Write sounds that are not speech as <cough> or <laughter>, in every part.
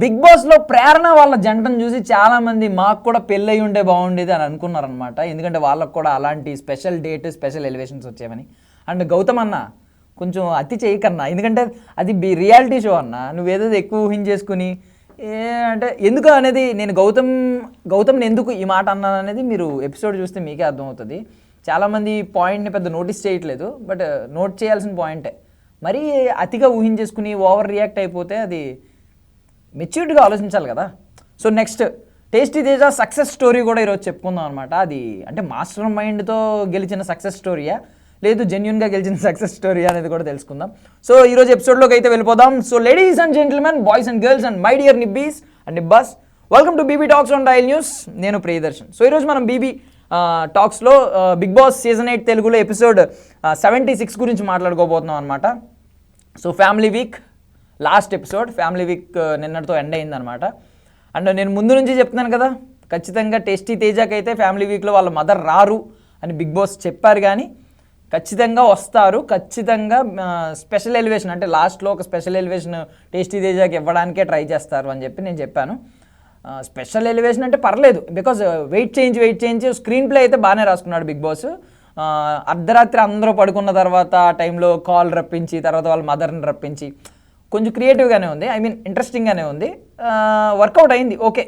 Big బాస్లో ప్రేరణ వాళ్ళ జంటను చూసి చాలామంది మాకు కూడా పెళ్ళయి ఉంటే బాగుండేది అని అనుకున్నారనమాట ఎందుకంటే వాళ్ళకు కూడా అలాంటి స్పెషల్ డేట్ స్పెషల్ ఎలివేషన్స్ వచ్చేవని. అండ్ గౌతమ్ అన్న కొంచెం అతి చేయకన్నా. ఎందుకంటే అది బి రియాలిటీ షో అన్న. నువ్వేదో ఎక్కువ ఊహించేసుకుని ఏ అంటే ఎందుకు అనేది నేను గౌతమ్ గౌతమ్ని ఎందుకు ఈ మాట అన్నాను అనేది మీరు ఎపిసోడ్ చూస్తే మీకే అర్థమవుతుంది. చాలామంది ఈ పాయింట్ని పెద్ద నోటీస్ చేయట్లేదు బట్ నోట్ చేయాల్సిన పాయింటే. మరీ అతిగా ఊహించేసుకుని ఓవర్ రియాక్ట్ అయిపోతే అది మెచ్యూర్డ్గా ఆలోచించాలి కదా. So next tasty Teja success story కూడా ఈరోజు చెప్పుకుందాం అనమాట అది అంటే మాస్టర్ మైండ్తో గెలిచిన సక్సెస్ స్టోరీయా? లేదు జెన్యున్గా గెలిచిన సక్సెస్ స్టోరీ అనేది కూడా తెలుసుకుందాం. సో ఈరోజు ఎపిసోడ్లోకి అయితే వెళ్ళిపోదాం. So ladies and gentlemen boys and girls and my dear నిబ్బీస్ and నిబ్బాస్ welcome to BB talks on dial news నేను ప్రియదర్శన్. సో ఈరోజు మనం బీబీ టాక్స్లో బిగ్ బాస్ సీజన్ ఎయిట్ తెలుగులో ఎపిసోడ్ సెవెంటీ సిక్స్ గురించి మాట్లాడుకోబోతున్నాం అనమాట so family week last episode family week నిన్నటితో end అయిందనమాట అండ్ నేను ముందు నుంచి చెప్తున్నాను కదా ఖచ్చితంగా టేస్టీ తేజాకి అయితే ఫ్యామిలీ వీక్లో వాళ్ళ మదర్ రారు అని బిగ్ బాస్ చెప్పారు కానీ ఖచ్చితంగా వస్తారు. ఖచ్చితంగా స్పెషల్ ఎలివేషన్ అంటే లాస్ట్లో ఒక స్పెషల్ ఎలివేషన్ టేస్టీ తేజాకి ఇవ్వడానికే ట్రై చేస్తారు అని చెప్పి నేను చెప్పాను. స్పెషల్ ఎలివేషన్ అంటే పర్లేదు because weight change weight change screen play అయితే బాగానే రాసుకున్నాడు బిగ్ బాస్. అర్ధరాత్రి అందరూ పడుకున్న తర్వాత ఆ టైంలో కాల్ రప్పించి తర్వాత వాళ్ళ మదర్ని రప్పించి కొంచెం క్రియేటివ్గానే ఉంది. ఐ మీన్ ఇంట్రెస్టింగ్గానే ఉంది. వర్కౌట్ అయింది. ఓకే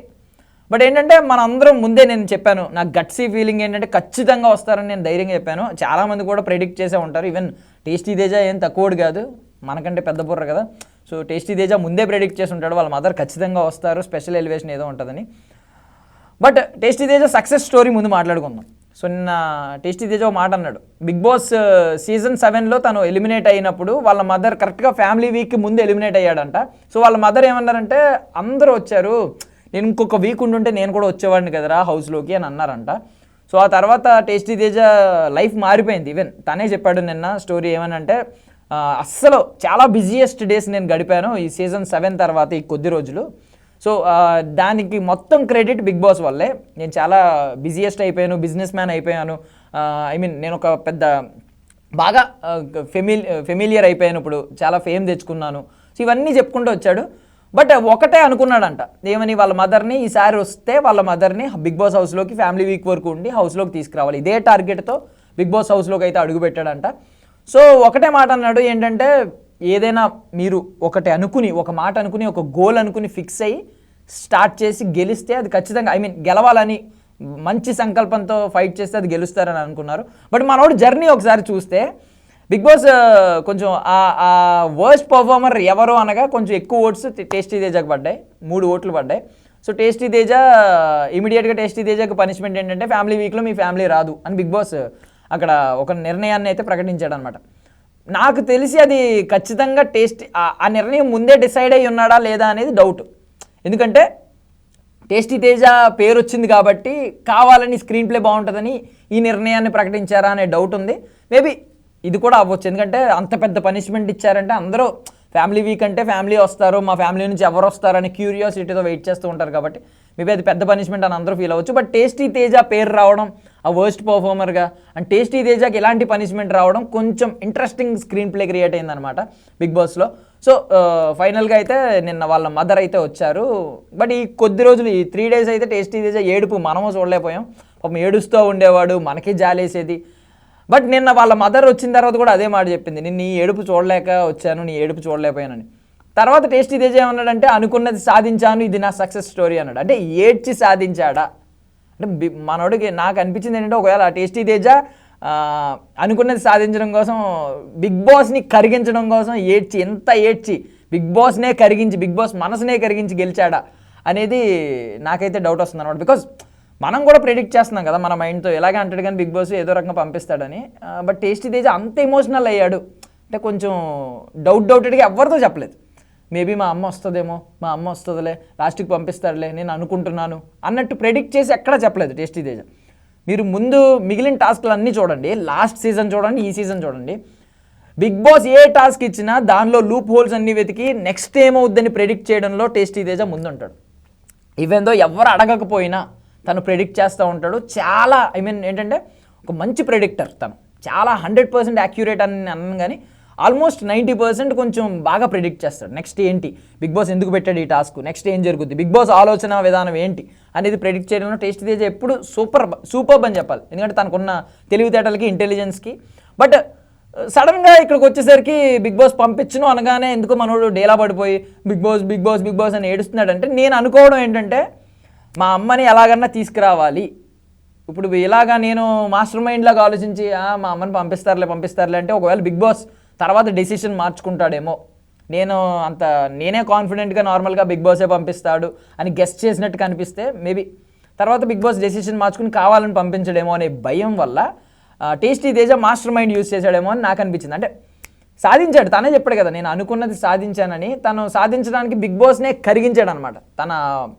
బట్ ఏంటంటే మన అందరం ముందే నేను చెప్పాను నాకు గట్సీ ఫీలింగ్ ఏంటంటే ఖచ్చితంగా వస్తారని నేను ధైర్యంగా చెప్పాను. చాలామంది కూడా ప్రెడిక్ట్ చేసే ఉంటారు. ఈవెన్ టేస్టీ తేజ ఏం తక్కువడు కాదు. మనకంటే పెద్ద బుర్ర కదా. సో టేస్టీ తేజ ముందే ప్రెడిక్ట్ చేసి ఉంటాడు. వాళ్ళ మదర్ ఖచ్చితంగా వస్తారు. స్పెషల్ ఎలివేషన్ ఏదో ఉంటుందని. But tasty Teja success story ముందు మాట్లాడుకుందాం. సో నిన్న టేస్టీ తేజ ఒక మాట అన్నాడు. బిగ్ బాస్ సీజన్ సెవెన్లో తను ఎలిమినేట్ అయినప్పుడు వాళ్ళ మదర్ కరెక్ట్గా ఫ్యామిలీ వీక్ ముందు ఎలిమినేట్ అయ్యాడంట. సో వాళ్ళ మదర్ ఏమన్నారంటే అందరూ వచ్చారు. నేను ఇంకొక వీక్ ఉండుంటే నేను కూడా వచ్చేవాడిని కదరా హౌస్లోకి అని అన్నారంట. సో ఆ తర్వాత టేస్టీ తేజ లైఫ్ మారిపోయింది. ఈవెన్ తనే చెప్పాడు నిన్న స్టోరీ ఏమనంటే అస్సలు చాలా బిజియెస్ట్ డేస్ నేను గడిపాను ఈ సీజన్ సెవెన్ తర్వాత ఈ కొద్ది రోజులు. సో దానికి మొత్తం క్రెడిట్ బిగ్ బాస్ వల్లే. నేను చాలా బిజియెస్ట్ అయిపోయాను బిజినెస్ మ్యాన్ అయిపోయాను. ఐ మీన్ నేను ఒక పెద్ద బాగా ఫెమిలి ఫెమిలియర్ అయిపోయాను ఇప్పుడు. చాలా ఫేమ్ తెచ్చుకున్నాను. సో ఇవన్నీ చెప్పుకుంటూ వచ్చాడు. బట్ ఒకటే అనుకున్నాడంట. ఏమని వాళ్ళ మదర్ని ఈసారి వస్తే వాళ్ళ మదర్ని బిగ్ బాస్ హౌస్లోకి ఫ్యామిలీ వీక్ వరకు ఉండి హౌస్లోకి తీసుకురావాలి. ఇదే టార్గెట్తో బిగ్ బాస్ హౌస్లోకి అయితే అడుగుపెట్టాడంట సో ఒకటే మాట అన్నాడు. ఏంటంటే ఏదైనా మీరు ఒకటి అనుకుని ఒక మాట అనుకుని ఒక గోల్ అనుకుని ఫిక్స్ అయ్యి స్టార్ట్ చేసి గెలిస్తే అది ఖచ్చితంగా ఐ మీన్ గెలవాలని మంచి సంకల్పంతో ఫైట్ చేస్తే అది గెలుస్తారని అనుకున్నారు. బట్ మనోడు జర్నీ ఒకసారి చూస్తే బిగ్ బాస్ uh, కొంచెం ఆ వర్స్ట్ పర్ఫార్మర్ ఎవరు అనగా కొంచెం ఎక్కువ ఓట్స్ టేస్టీ తేజకు పడ్డాయి. మూడు ఓట్లు పడ్డాయి. సో టేస్టీ తేజ ఇమీడియట్గా టేస్టీ తేజకు పనిష్మెంట్ ఏంటంటే ఫ్యామిలీ వీక్లో మీ ఫ్యామిలీ రాదు అని బిగ్ బాస్ uh, అక్కడ ఒక నిర్ణయాన్ని అయితే ప్రకటించాడు అనమాట నాకు తెలిసి అది ఖచ్చితంగా టేస్ట్ ఆ- ఆ నిర్ణయం ముందే డిసైడ్ అయ్యి ఉన్నాడా లేదా అనేది డౌట్ ఎందుకంటే టేస్టీ తేజ పేరు వచ్చింది కాబట్టి కావాలని స్క్రీన్ ప్లే బాగుంటుందని ఈ నిర్ణయాన్ని ప్రకటించారా అనే డౌట్ ఉంది. మేబీ ఇది కూడా అవ్వచ్చు. ఎందుకంటే అంత పెద్ద పనిష్మెంట్ ఇచ్చారంటే అందరూ ఫ్యామిలీ వీక్ అంటే ఫ్యామిలీ వస్తారు. మా ఫ్యామిలీ నుంచి ఎవరు వస్తారని క్యూరియాసిటీతో వెయిట్ చేస్తూ ఉంటారు కాబట్టి మేబీ అది పెద్ద పనిష్మెంట్ అని అందరూ ఫీల్ అవ్వచ్చు. బట్ టేస్టీ తేజ పేరు రావడం ఆ వర్స్ట్ పర్ఫార్మర్గా అండ్ టేస్టీ తేజాకి ఎలాంటి పనిష్మెంట్ రావడం కొంచెం ఇంట్రెస్టింగ్ స్క్రీన్ ప్లే క్రియేట్ అయిందనమాట బిగ్ బాస్లో సో ఫైనల్గా అయితే నిన్న వాళ్ళ మదర్ అయితే వచ్చారు. బట్ ఈ కొద్ది రోజులు ఈ త్రీ డేస్ అయితే టేస్టీ తేజ ఏడుపు మనము చూడలేకపోయాం. పాపం ఏడుస్తూ ఉండేవాడు మనకి జాలేసేది. బట్ నిన్న వాళ్ళ మదర్ వచ్చిన తర్వాత కూడా అదే మాట చెప్పింది. నేను నీ ఏడుపు చూడలేక వచ్చాను నీ ఏడుపు చూడలేకపోయానని. తర్వాత టేస్టీ తేజ ఏమన్నాడంటే అనుకున్నది సాధించాను ఇది నా సక్సెస్ స్టోరీ అన్నాడు. అంటే ఏడ్చి సాధించాడా? అంటే మనోడికి నాకు అనిపించింది ఏంటంటే ఒకవేళ ఆ టేస్టీ తేజ అనుకున్నది సాధించడం కోసం బిగ్ బాస్ని కరిగించడం కోసం ఏడ్చి ఎంత ఏడ్చి బిగ్ బాస్నే కరిగించి బిగ్ బాస్ మనసునే కరిగించి గెలిచాడా అనేది నాకైతే డౌట్ వస్తుంది అనమాట బికాజ్ మనం కూడా ప్రిడిక్ట్ చేస్తున్నాం కదా మన మైండ్తో ఎలాగే అంటాడు కానీ బిగ్ బాస్ ఏదో రకంగా పంపిస్తాడని. బట్ టేస్టీ తేజ అంత ఎమోషనల్ అయ్యాడు. అంటే కొంచెం డౌట్ డౌటెడ్గా ఎవరితో చెప్పలేదు. మేబీ మా అమ్మ వస్తుందేమో మా అమ్మ వస్తుందిలే లాస్ట్కి పంపిస్తారులే నేను అనుకుంటున్నాను అన్నట్టు ప్రెడిక్ట్ చేసి ఎక్కడా చెప్పలేదు టేస్టీ తేజ. మీరు ముందు మిగిలిన టాస్క్లు అన్నీ చూడండి లాస్ట్ సీజన్ చూడండి ఈ సీజన్ చూడండి. బిగ్ బాస్ ఏ టాస్క్ ఇచ్చినా దానిలో లూప్ హోల్స్ అన్ని వెతికి నెక్స్ట్ ఏమవుద్దని ప్రెడిక్ట్ చేయడంలో టేస్టీ తేజ ముందుంటాడు. ఈవెన్ ఎవరు అడగకపోయినా తను ప్రెడిక్ట్ చేస్తూ ఉంటాడు. చాలా ఐ మీన్ ఏంటంటే ఒక మంచి ప్రెడిక్టర్ తను. చాలా హండ్రెడ్ పర్సెంట్ యాక్యురేట్ అని అన్నాను కానీ ఆల్మోస్ట్ నైంటీ పర్సెంట్ కొంచెం బాగా ప్రిడిక్ట్ చేస్తాడు. నెక్స్ట్ ఏంటి? బిగ్ బాస్ ఎందుకు పెట్టాడు ఈ టాస్క్? నెక్స్ట్ ఏం జరుగుద్ది? బిగ్ బాస్ ఆలోచన విధానం ఏంటి? అనేది ప్రిడిక్ట్ చేయడంలో టేస్ట్ తేజ ఎప్పుడు సూపర్ సూపర్ అని చెప్పాలి. ఎందుకంటే తనకున్న తెలివితేటలకి ఇంటెలిజెన్స్కి బట్ సడన్గా ఇక్కడికి వచ్చేసరికి బిగ్ బాస్ పంపించను అనగానే ఎందుకు మనోడు డేలా పడిపోయి Bigg Boss Bigg Boss Bigg Boss అని ఏడుస్తున్నాడంటే నేను అనుకోవడం ఏంటంటే మా అమ్మని ఎలాగన్నా తీసుకురావాలి. ఇప్పుడు ఇలాగా నేను మాస్టర్ మైండ్లాగా ఆలోచించి మా అమ్మని పంపిస్తారులే పంపిస్తారులే అంటే ఒకవేళ బిగ్ బాస్ తర్వాత డెసిషన్ మార్చుకుంటాడేమో. నేను అంత నేనే కాన్ఫిడెంట్గా నార్మల్గా బిగ్ బాసే పంపిస్తాడు అని గెస్ట్ చేసినట్టు కనిపిస్తే మేబీ తర్వాత బిగ్ బాస్ డెసిషన్ మార్చుకుని కావాలని పంపించడేమో అనే భయం వల్ల tasty Teja master mind use చేశాడేమో అని నాకు అనిపించింది. అంటే సాధించాడు తనే చెప్పాడు కదా నేను అనుకున్నది సాధించానని తను సాధించడానికి బిగ్ బాస్నే కరిగించాడు అనమాట తన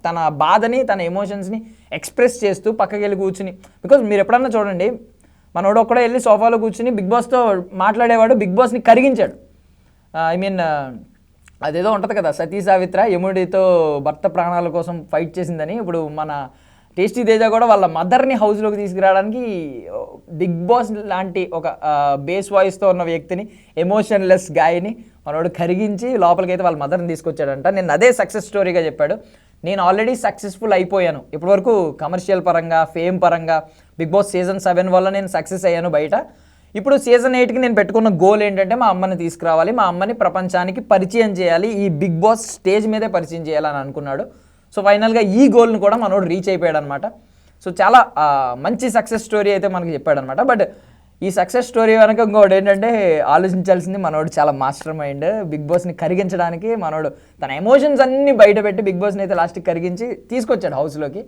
తన బాధని తన ఎమోషన్స్ని ఎక్స్ప్రెస్ చేస్తూ పక్కకి వెళ్ళి కూర్చుని. బికాజ్ మీరు ఎప్పుడన్నా చూడండి మనోడు ఒక్కడే వెళ్ళి సోఫాలో కూర్చుని బిగ్ బాస్తో మాట్లాడేవాడు బిగ్ బాస్ని కరిగించాడు. ఐ మీన్ అదేదో ఉంటుంది కదా సతీ సావిత్ర యముడితో భర్త ప్రాణాల కోసం ఫైట్ చేసిందని. ఇప్పుడు మన టేస్టీ తేజ కూడా వాళ్ళ మదర్ని హౌస్లోకి తీసుకురావడానికి బిగ్ బాస్ లాంటి ఒక బేస్ వాయిస్తో ఉన్న వ్యక్తిని ఎమోషన్లెస్ గాయని మనోడు కరిగించి లోపలికైతే వాళ్ళ మదర్ని తీసుకొచ్చాడంట. నేను అదే సక్సెస్ స్టోరీగా చెప్పాడు. నేను ఆల్రెడీ సక్సెస్ఫుల్ అయిపోయాను. ఇప్పటివరకు కమర్షియల్ పరంగా ఫేమ్ పరంగా బిగ్ బాస్ సీజన్ సెవెన్ వల్ల నేను సక్సెస్ అయ్యాను బయట. ఇప్పుడు సీజన్ ఎయిట్కి నేను పెట్టుకున్న గోల్ ఏంటంటే మా అమ్మని తీసుకురావాలి మా అమ్మని ప్రపంచానికి పరిచయం చేయాలి ఈ బిగ్ బాస్ స్టేజ్ మీదే పరిచయం చేయాలని అనుకున్నాడు. సో ఫైనల్గా ఈ గోల్ని కూడా మనోడు రీచ్ అయిపోయాడు అనమాట సో చాలా మంచి సక్సెస్ స్టోరీ అయితే మనకి చెప్పాడనమాట బట్ ఈ సక్సెస్ స్టోరీ వెనక ఇంకోటి ఏంటంటే ఆలోచించాల్సింది మనోడు చాలా మాస్టర్ మైండ్ బిగ్ బాస్ని కరిగించడానికి మనోడు తన ఎమోషన్స్ అన్నీ బయట పెట్టి బిగ్ బాస్ని అయితే లాస్ట్కి కరిగించి తీసుకొచ్చాడు హౌస్లోకి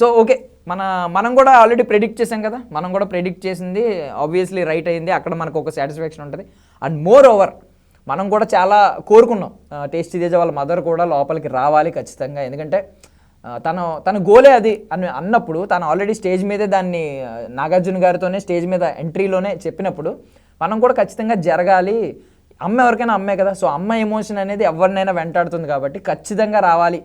సో ఓకే మన మనం కూడా ఆల్రెడీ ప్రెడిక్ట్ చేసాం కదా? మనం కూడా ప్రెడిక్ట్ చేసింది ఆబ్వియస్లీ రైట్ అయింది. అక్కడ మనకు ఒక సాటిస్ఫాక్షన్ ఉంటుంది. అండ్ మోర్ ఓవర్ మనం కూడా చాలా కోరుకున్నాం. టేస్టీ తేజ వాళ్ళ మదర్ కూడా లోపలికి రావాలి ఖచ్చితంగా. ఎందుకంటే తను తన గోలే అది అని అన్నప్పుడు తను ఆల్రెడీ స్టేజ్ మీదే దాన్ని నాగార్జున గారితోనే స్టేజ్ మీద ఎంట్రీలోనే చెప్పినప్పుడు మనం కూడా ఖచ్చితంగా జరగాలి. అమ్మ ఎవరికైనా అమ్మే కదా సో అమ్మ ఎమోషన్ అనేది ఎవరినైనా వెంటాడుతుంది కాబట్టి ఖచ్చితంగా రావాలి.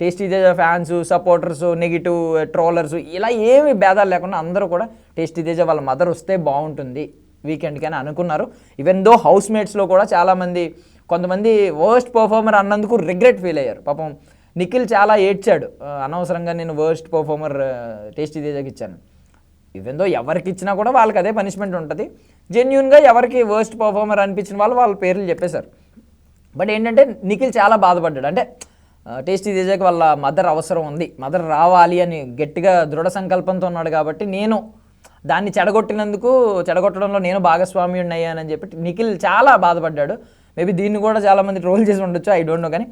Tasty Teja fans supporters negative trollers ఇలా ఏమి భేదాలు లేకుండా అందరూ కూడా టేస్టీ తేజ వాళ్ళ మదర్ వస్తే బాగుంటుంది. వీకెండ్కి అని అనుకున్నారు. ఈవెన్ దో హౌస్ మేట్స్లో కూడా చాలామంది కొంతమంది వర్స్ట్ పర్ఫార్మర్ అన్నందుకు రిగ్రెట్ ఫీల్ అయ్యారు. పాపం నిఖిల్ చాలా ఏడ్చాడు. అనవసరంగా నేను వర్స్ట్ పర్ఫార్మర్ టేస్టీ తేజాకి ఇచ్చాను. ఇవెందో ఎవరికి ఇచ్చినా కూడా వాళ్ళకి అదే పనిష్మెంట్ ఉంటుంది. జెన్యున్గా ఎవరికి వర్స్ట్ పర్ఫార్మర్ అనిపించిన వాళ్ళు వాళ్ళ పేర్లు చెప్పేశారు. బట్ ఏంటంటే నిఖిల్ చాలా బాధపడ్డాడు. అంటే టేస్టీ తేజాకి వాళ్ళ మదర్ అవసరం ఉంది. మదర్ రావాలి అని గట్టిగా దృఢ సంకల్పంతో ఉన్నాడు కాబట్టి నేను దాన్ని చెడగొట్టినందుకు చెడగొట్టడంలో నేను భాగస్వామ్యుడిని అయ్యానని చెప్పి నిఖిల్ చాలా బాధపడ్డాడు. మేబీ దీన్ని కూడా చాలామంది ట్రోల్ చేసి ఉండొచ్చు ఐ డోంట్ నో కానీ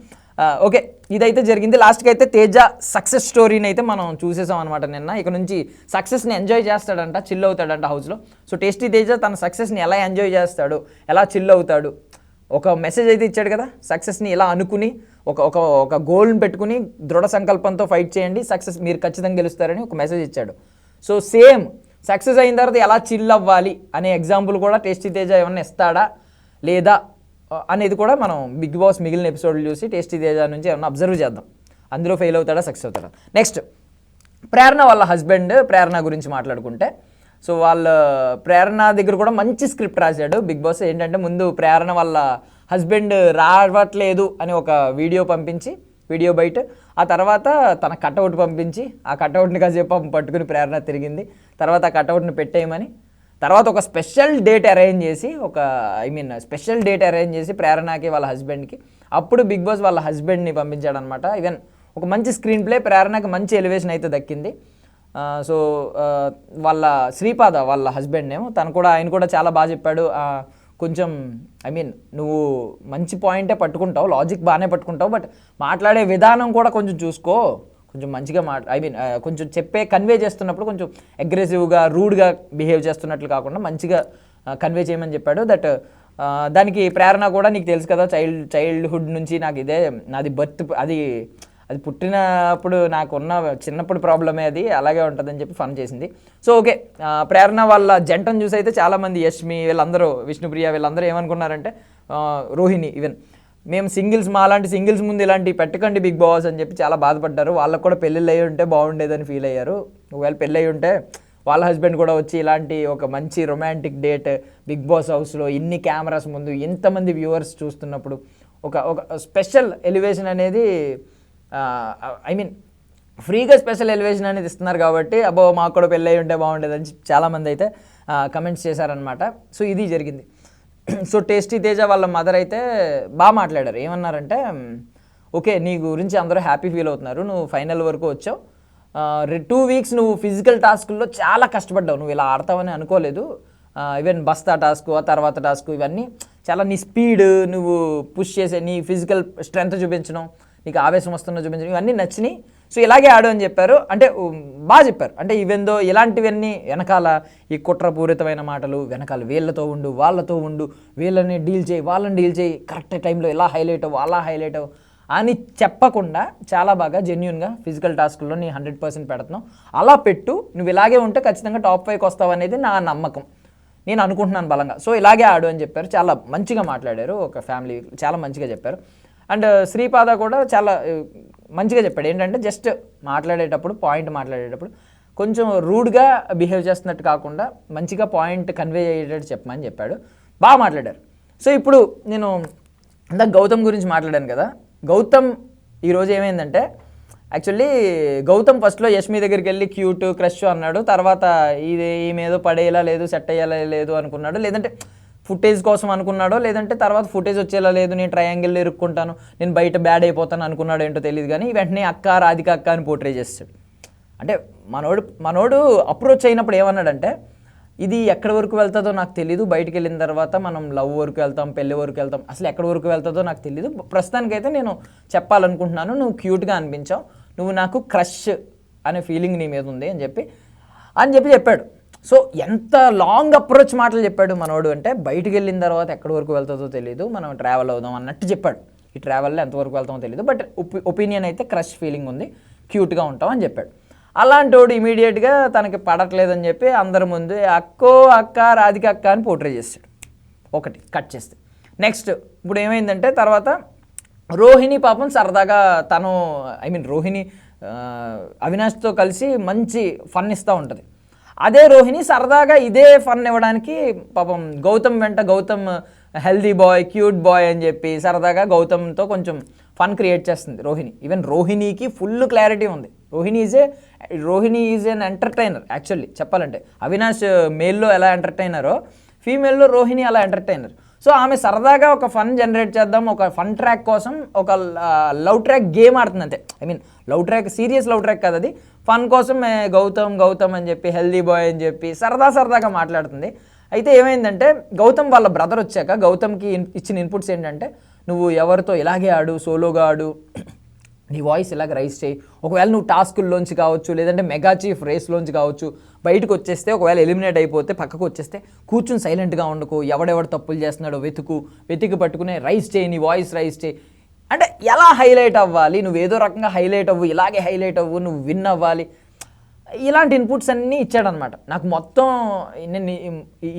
ఓకే ఇదైతే జరిగింది. లాస్ట్కి అయితే తేజ సక్సెస్ స్టోరీని అయితే మనం చూసేసాం అనమాట నిన్న. ఇక నుంచి సక్సెస్ని ఎంజాయ్ చేస్తాడంట చిల్ అవుతాడంట హౌస్లో సో టేస్టీ తేజ తన సక్సెస్ని ఎలా ఎంజాయ్ చేస్తాడు ఎలా చిల్ అవుతాడు? ఒక మెసేజ్ అయితే ఇచ్చాడు కదా సక్సెస్ని ఇలా అనుకుని ఒక ఒక ఒక గోల్ని పెట్టుకుని దృఢ సంకల్పంతో ఫైట్ చేయండి సక్సెస్ మీరు ఖచ్చితంగా గెలుస్తారని ఒక మెసేజ్ ఇచ్చాడు. సో సేమ్ సక్సెస్ అయిన తర్వాత ఎలా చిల్ అవ్వాలి అనే ఎగ్జాంపుల్ కూడా టేస్టీ తేజ ఏమన్నా ఇస్తాడా? లేదా అనేది కూడా మనం బిగ్ బాస్ మిగిలిన ఎపిసోడ్లు చూసి టేస్టీ తేజ నుంచి ఏమన్నా అబ్జర్వ్ చేద్దాం. అందులో ఫెయిల్ అవుతాడా సక్సెస్ అవుతాడా? నెక్స్ట్ ప్రేరణ వాళ్ళ హస్బెండ్ ప్రేరణ గురించి మాట్లాడుకుంటే సో వాళ్ళ ప్రేరణ దగ్గర కూడా మంచి స్క్రిప్ట్ రాశాడు. బిగ్ బాస్ ఏంటంటే ముందు ప్రేరణ వాళ్ళ హస్బెండ్ రావట్లేదు అని ఒక వీడియో పంపించి వీడియో బయట ఆ తర్వాత తన కట్అవుట్ పంపించి ఆ కటౌట్ని కాసేపు పట్టుకుని ప్రేరణ తిరిగింది. తర్వాత ఆ కట్అవుట్ని పెట్టేయమని తర్వాత ఒక స్పెషల్ డేట్ అరేంజ్ చేసి ఒక I mean special date arrange చేసి ప్రేరణకి వాళ్ళ హస్బెండ్కి. అప్పుడు బిగ్ బాస్ వాళ్ళ హస్బెండ్ని పంపించాడనమాట. ఈవెన్ ఒక మంచి స్క్రీన్ ప్లే ప్రేరణకి మంచి ఎలివేషన్ అయితే దక్కింది. సో వాళ్ళ శ్రీపాద వాళ్ళ హస్బెండ్ ఏమో తను కూడా ఆయన కూడా చాలా బాగా చెప్పాడు. కొంచెం ఐ మీన్ నువ్వు మంచి పాయింటే పట్టుకుంటావు లాజిక్ బాగానే పట్టుకుంటావు బట్ మాట్లాడే విధానం కూడా కొంచెం చూసుకో. కొంచెం మంచిగా మాట ఐ మీన్ కొంచెం చెప్పే కన్వే చేస్తున్నప్పుడు కొంచెం అగ్రెసివ్గా రూడ్గా బిహేవ్ చేస్తున్నట్లు కాకుండా మంచిగా uh, కన్వే చేయమని చెప్పాడు. దట్ uh, దానికి ప్రేరణ కూడా నీకు తెలుసు కదా చైల్డ్ చైల్డ్హుడ్ నుంచి నాకు ఇదే నాది బర్త్ అది అది పుట్టినప్పుడు నాకున్న చిన్నప్పుడు ప్రాబ్లమే అది అలాగే ఉంటుందని చెప్పి ఫన్ చేసింది. సో ఓకే uh, ప్రేరణ వాళ్ళ జంటను చూసి అయితే చాలామంది యష్మి వీళ్ళందరూ విష్ణుప్రియ వీళ్ళందరూ ఏమనుకున్నారంటే రోహిణి ఈవెన్ మేము సింగిల్స్ మా అలాంటి సింగిల్స్ ముందు ఇలాంటి పెట్టకండి బిగ్ బాస్ అని చెప్పి చాలా బాధపడ్డారు. వాళ్ళకు కూడా పెళ్ళిళ్ళు అయ్యి ఉంటే బాగుండేదని ఫీల్ అయ్యారు. ఒకవేళ పెళ్ళి అయ్యి ఉంటే వాళ్ళ హస్బెండ్ కూడా వచ్చి ఇలాంటి ఒక మంచి రొమాంటిక్ డేట్ బిగ్ బాస్ హౌస్లో ఇన్ని కెమెరాస్ ముందు ఎంతమంది వ్యూవర్స్ చూస్తున్నప్పుడు ఒక ఒక స్పెషల్ ఎలివేషన్ అనేది ఐ మీన్ ఫ్రీగా స్పెషల్ ఎలివేషన్ అనేది ఇస్తున్నారు కాబట్టి అబ్బో మాకు కూడా పెళ్ళి అయి ఉంటే బాగుండేదని చెప్పి చాలామంది అయితే కమెంట్స్ చేశారనమాట సో ఇది జరిగింది. <clears throat> సో టేస్టీ తేజ వాళ్ళ మదర్ అయితే బాగా మాట్లాడారు. ఏమన్నారంటే ఓకే నీ గురించి అందరూ హ్యాపీ ఫీల్ అవుతున్నారు. నువ్వు ఫైనల్ వరకు వచ్చావు. టూ వీక్స్ నువ్వు ఫిజికల్ టాస్క్లో చాలా కష్టపడ్డావు. నువ్వు ఇలా ఆడతావని అనుకోలేదు. ఈవెన్ బస్తా టాస్క్ ఆ తర్వాత టాస్క్ ఇవన్నీ చాలా నీ స్పీడ్ నువ్వు పుష్ చేసే నీ ఫిజికల్ స్ట్రెంగ్త్ చూపించడం నీకు ఆవేశం వస్తున్న చూపించడం ఇవన్నీ నచ్చినాయి. సో ఇలాగే ఆడు అని చెప్పారు. అంటే బాగా చెప్పారు. అంటే ఇవెందో ఇలాంటివన్నీ వెనకాల ఈ కుట్రపూరితమైన మాటలు వెనకాల వీళ్ళతో ఉండు వాళ్ళతో ఉండు వీళ్ళని డీల్ చేయి వాళ్ళని డీల్ చేయి కరెక్ట్ టైంలో ఇలా హైలైట్ అవ్వు అలా హైలైట్ అవ్వు అని చెప్పకుండా చాలా బాగా జెన్యున్గా ఫిజికల్ టాస్క్లో నీ హండ్రెడ్ పర్సెంట్ పెడుతున్నావు. అలా పెట్టు నువ్వు ఇలాగే ఉంటే ఖచ్చితంగా టాప్ ఫైవ్కి వస్తావు అనేది నా నమ్మకం. నేను అనుకుంటున్నాను బలంగా. సో ఇలాగే ఆడు అని చెప్పారు. చాలా మంచిగా మాట్లాడారు. ఒక ఫ్యామిలీ చాలా మంచిగా చెప్పారు. అండ్ శ్రీపాద కూడా చాలా మంచిగా చెప్పాడు. ఏంటంటే జస్ట్ మాట్లాడేటప్పుడు పాయింట్ మాట్లాడేటప్పుడు కొంచెం రూడ్గా బిహేవ్ చేస్తున్నట్టు కాకుండా మంచిగా పాయింట్ కన్వే అయ్యేటట్టు చెప్పమని చెప్పాడు. బాగా మాట్లాడారు. సో ఇప్పుడు నేను ఇందాక గౌతమ్ గురించి మాట్లాడాను కదా. గౌతమ్ ఈరోజు ఏమైందంటే యాక్చువల్లీ గౌతమ్ ఫస్ట్లో యష్మి దగ్గరికి వెళ్ళి క్యూట్ క్రష్ అన్నాడు. తర్వాత ఇది ఏమేదో పడేయాలా పడేలా లేదు సెట్ అయ్యేలా లేదు అనుకున్నాడు. లేదంటే ఫుటేజ్ కోసం అనుకున్నాడో లేదంటే తర్వాత ఫుటేజ్ వచ్చేలా లేదు నేను ట్రయాంగిల్లో ఇరుక్కుంటాను నేను బయట బ్యాడ్ అయిపోతాను అనుకున్నాడు ఏంటో తెలియదు కానీ వెంటనే అక్క రాధిక అక్క అని పోర్ట్రే చేస్తాడు. అంటే మనోడు మనోడు అప్రోచ్ అయినప్పుడు ఏమన్నాడంటే ఇది ఎక్కడి వరకు వెళ్తుందో నాకు తెలియదు బయటికి వెళ్ళిన తర్వాత మనం లవ్ వరకు వెళ్తాం పెళ్ళి వరకు వెళ్తాం అసలు ఎక్కడి వరకు వెళ్తుందో నాకు తెలియదు ప్రస్తుతానికైతే నేను చెప్పాలనుకుంటున్నాను నువ్వు క్యూట్గా అనిపించావు నువ్వు నాకు క్రష్ అనే ఫీలింగ్ నీ మీద ఉంది అని చెప్పి అని చెప్పి చెప్పాడు. సో ఎంత లాంగ్ అప్రోచ్ మాటలు చెప్పాడు మనోడు అంటే బయటికి వెళ్ళిన తర్వాత ఎక్కడి వరకు వెళ్తుందో తెలియదు మనం ట్రావెల్ అవుదాం అన్నట్టు చెప్పాడు. ఈ ట్రావెల్లో ఎంతవరకు వెళ్తామో తెలియదు బట్ ఒపీనియన్ అయితే క్రష్ ఫీలింగ్ ఉంది. క్యూట్గా ఉంటాం అని చెప్పాడు. అలాంటోడు ఇమీడియట్గా తనకి పడట్లేదని చెప్పి అందరి ముందు అక్కో అక్క రాధిక అక్క అని పోర్ట్రే చేస్తాడు. ఒకటి కట్ చేస్తే. నెక్స్ట్ ఇప్పుడు ఏమైందంటే తర్వాత రోహిణి పాపం సరదాగా తను ఐ మీన్ రోహిణి అవినాష్తో కలిసి మంచి ఫన్ ఇస్తూ ఉంటుంది. అదే రోహిణి సరదాగా ఇదే ఫన్ ఇవ్వడానికి పాపం గౌతమ్ వెంట Gautam healthy boy cute boy అని చెప్పి సరదాగా గౌతమ్తో కొంచెం ఫన్ క్రియేట్ చేస్తుంది రోహిణి. ఈవెన్ రోహిణికి ఫుల్ క్లారిటీ ఉంది. Rohini is a Rohini is an entertainer actually చెప్పాలంటే. అవినాష్ మేల్లో ఎలా ఎంటర్టైనరో ఫీమేల్లో రోహిణి అలా ఎంటర్టైనర్ సో ఆమె సరదాగా ఒక ఫన్ జనరేట్ చేద్దాం ఒక ఫన్ ట్రాక్ కోసం ఒక లవ్ ట్రాక్ గేమ్ ఆడుతుంది అంతే. I mean love track serious love track కాదు అది. ఫన్ కోసం గౌతమ్ గౌతమ్ అని చెప్పి హెల్దీ బాయ్ అని చెప్పి సరదా సరదాగా మాట్లాడుతుంది. అయితే ఏమైందంటే గౌతమ్ వాళ్ళ బ్రదర్ వచ్చాక గౌతమ్కి ఇన్- ఇచ్చిన ఇన్పుట్స్ ఏంటంటే నువ్వు ఎవరితో ఇలాగే ఆడు సోలోగా ఆడు నీ వాయిస్ ఇలాగ రైస్ చేయి. ఒకవేళ నువ్వు టాస్కుల్లోంచి కావచ్చు లేదంటే మెగా చీఫ్ రేస్లోంచి కావచ్చు బయటకు వచ్చేస్తే ఒకవేళ ఎలిమినేట్ అయిపోతే పక్కకు వచ్చేస్తే కూర్చుని సైలెంట్గా ఉండకు. ఎవడెవడు తప్పులు చేస్తున్నాడో వెతుకు. వెతికి పట్టుకునే రైస్ చేయి నీ వాయిస్ రైస్ చేయి. అంటే ఎలా హైలైట్ అవ్వాలి? నువ్వు ఏదో రకంగా హైలైట్ అవ్వు ఇలాగే హైలైట్ అవ్వు నువ్వు విన్ అవ్వాలి. ఇలాంటి ఇన్పుట్స్ అన్నీ ఇచ్చాడనమాట. నాకు మొత్తం నేను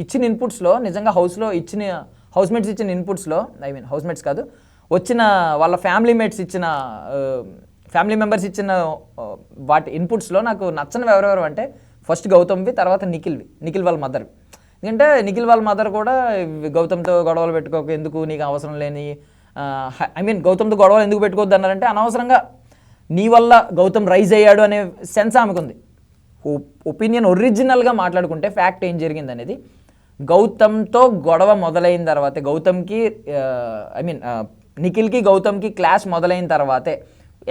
ఇచ్చిన ఇన్పుట్స్లో నిజంగా హౌస్లో ఇచ్చిన హౌస్మేట్స్ ఇచ్చిన ఇన్పుట్స్లో ఐ మీన్ హౌస్మేట్స్ కాదు వచ్చిన వాళ్ళ ఫ్యామిలీ మేట్స్ ఇచ్చిన ఫ్యామిలీ మెంబర్స్ ఇచ్చిన వాటి ఇన్పుట్స్లో నాకు నచ్చనివి ఎవరెవరు అంటే ఫస్ట్ గౌతమ్వి తర్వాత నిఖిల్వి నిఖిల్ వాళ్ళ మదర్ ఎందుకంటే నిఖిల్ వాళ్ళ మదర్ కూడా గౌతమ్తో గొడవలు పెట్టుకోక ఎందుకు నీకు అవసరం లేని ఐ మీన్ గౌతమ్తో గొడవలు ఎందుకు పెట్టుకోవద్దు అన్నారంటే అనవసరంగా నీ వల్ల గౌతమ్ రైజ్ అయ్యాడు అనే సెన్స్ ఆమెకుంది. ఒపీనియన్ ఒరిజినల్గా మాట్లాడుకుంటే ఫ్యాక్ట్ ఏం జరిగింది అనేది గౌతమ్తో గొడవ మొదలైన తర్వాత గౌతమ్కి ఐ మీన్ నిఖిల్కి గౌతమ్కి క్లాష్ మొదలైన తర్వాతే